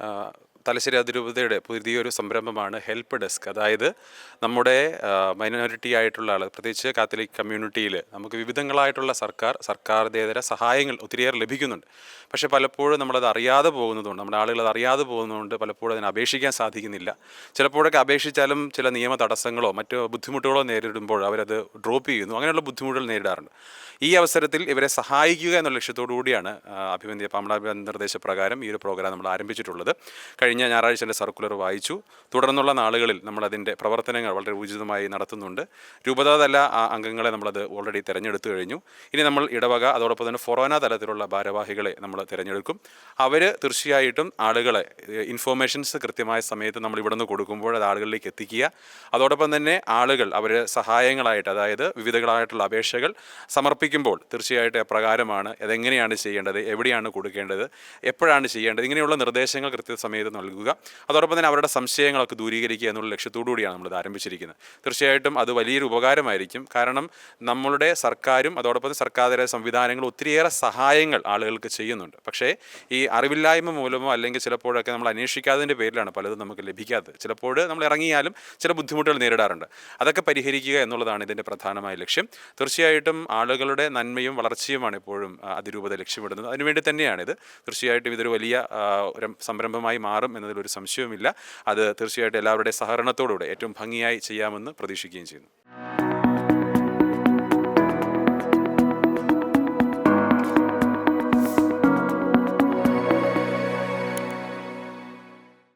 uh, Thalassery അതിരൂപതയുടെ പുതിയൊരു സംരംഭമാണ് ഹെൽപ്പ് ഡെസ്ക്. അതായത് നമ്മുടെ മൈനോറിറ്റി ആയിട്ടുള്ള ആൾ പ്രത്യേകിച്ച് കാത്തലിക് കമ്മ്യൂണിറ്റിയിൽ നമുക്ക് വിവിധങ്ങളായിട്ടുള്ള സർക്കാർ സർക്കാരിതര സഹായങ്ങൾ ഒത്തിരിയേറെ ലഭിക്കുന്നുണ്ട്. പക്ഷേ പലപ്പോഴും നമ്മളത് അറിയാതെ പോകുന്നതുകൊണ്ട് നമ്മുടെ ആളുകൾ അത് അറിയാതെ പോകുന്നതുകൊണ്ട് പലപ്പോഴും അതിനെ അപേക്ഷിക്കാൻ സാധിക്കുന്നില്ല. ചിലപ്പോഴൊക്കെ അപേക്ഷിച്ചാലും ചില നിയമ തടസ്സങ്ങളോ മറ്റു ബുദ്ധിമുട്ടുകളോ നേരിടുമ്പോൾ അവരത് ഡ്രോപ്പ് ചെയ്യുന്നു. അങ്ങനെയുള്ള ബുദ്ധിമുട്ടുകൾ നേരിടാറുണ്ട്. ഈ അവസരത്തിൽ ഇവരെ സഹായിക്കുക എന്നുള്ള ലക്ഷ്യത്തോടു കൂടിയാണ് അഭിമന്യ പാമള നിർദ്ദേശപ്രകാരം ഈ ഒരു പ്രോഗ്രാം നമ്മൾ ആരംഭിച്ചിട്ടുള്ളത്. കഴിഞ്ഞ ഞായറാഴ്ച എന്റെ സർക്കുലർ വായിച്ചു. തുടർന്നുള്ള നാളുകളിൽ നമ്മളതിന്റെ പ്രവർത്തനങ്ങൾ വളരെ ഊർജിതമായി നടത്തുന്നുണ്ട്. രൂപതാതല അംഗങ്ങളെ നമ്മളത് ഓൾറെഡി തിരഞ്ഞെടുത്തു കഴിഞ്ഞു. ഇനി നമ്മൾ ഇടവക അതോടൊപ്പം തന്നെ ഫൊറോന തലത്തിലുള്ള ഭാരവാഹികളെ നമ്മൾ തിരഞ്ഞെടുക്കും. അവർ തീർച്ചയായിട്ടും ആളുകളെ ഇൻഫോർമേഷൻസ് കൃത്യമായ സമയത്ത് നമ്മൾ ഇവിടെ നിന്ന് കൊടുക്കുമ്പോൾ അത് ആളുകളിലേക്ക് എത്തിക്കുക. അതോടൊപ്പം തന്നെ ആളുകൾ അവർ സഹായങ്ങളായിട്ട് അതായത് വിവിധങ്ങളായിട്ടുള്ള അപേക്ഷകൾ സമർപ്പിക്കുമ്പോൾ തീർച്ചയായിട്ടും എപ്രകാരമാണ് അതെങ്ങനെയാണ് ചെയ്യേണ്ടത് എവിടെയാണ് കൊടുക്കേണ്ടത് എപ്പോഴാണ് ചെയ്യേണ്ടത് ഇങ്ങനെയുള്ള നിർദ്ദേശങ്ങൾ കൃത്യസമയത്ത് നൽകുക. അതോടൊപ്പം തന്നെ അവരുടെ സംശയങ്ങളൊക്കെ ദൂരീകരിക്കുക എന്നുള്ള ലക്ഷ്യത്തോടുകൂടിയാണ് നമ്മളിത് ആരംഭിച്ചിരിക്കുന്നത്. തീർച്ചയായിട്ടും അത് വലിയൊരു ഉപകാരമായിരിക്കും. കാരണം നമ്മളുടെ സർക്കാരും അതോടൊപ്പം സർക്കാരിതര സംവിധാനങ്ങളും ഒത്തിരിയേറെ സഹായങ്ങൾ ആളുകൾക്ക് ചെയ്യുന്നുണ്ട്. പക്ഷേ ഈ അറിവില്ലായ്മ മൂലമോ അല്ലെങ്കിൽ ചിലപ്പോഴൊക്കെ നമ്മൾ അന്വേഷിക്കാതിന്റെ പേരിലാണ് പലതും നമുക്ക് ലഭിക്കാത്തത്. ചിലപ്പോൾ നമ്മൾ ഇറങ്ങിയാലും ചില ബുദ്ധിമുട്ടുകൾ നേരിടാറുണ്ട്. അതൊക്കെ പരിഹരിക്കുക എന്നുള്ളതാണ് ഇതിന്റെ പ്രധാനമായ ലക്ഷ്യം. തീർച്ചയായിട്ടും ആളുകളുടെ നന്മയും വളർച്ചയുമാണ് എപ്പോഴും അതിരൂപത ലക്ഷ്യമിടുന്നത്. അതിനുവേണ്ടി തന്നെയാണിത്. തീർച്ചയായിട്ടും ഇതൊരു വലിയ സംരംഭമായി ഒരു സംരംഭമായി എന്നതിൽ എന്നതിലൊരു സംശയവുമില്ല. അത് തീർച്ചയായിട്ടും എല്ലാവരുടെയും സഹകരണത്തോടുകൂടെ ഏറ്റവും ഭംഗിയായി ചെയ്യാമെന്ന് പ്രതീക്ഷിക്കുകയും ചെയ്യുന്നു.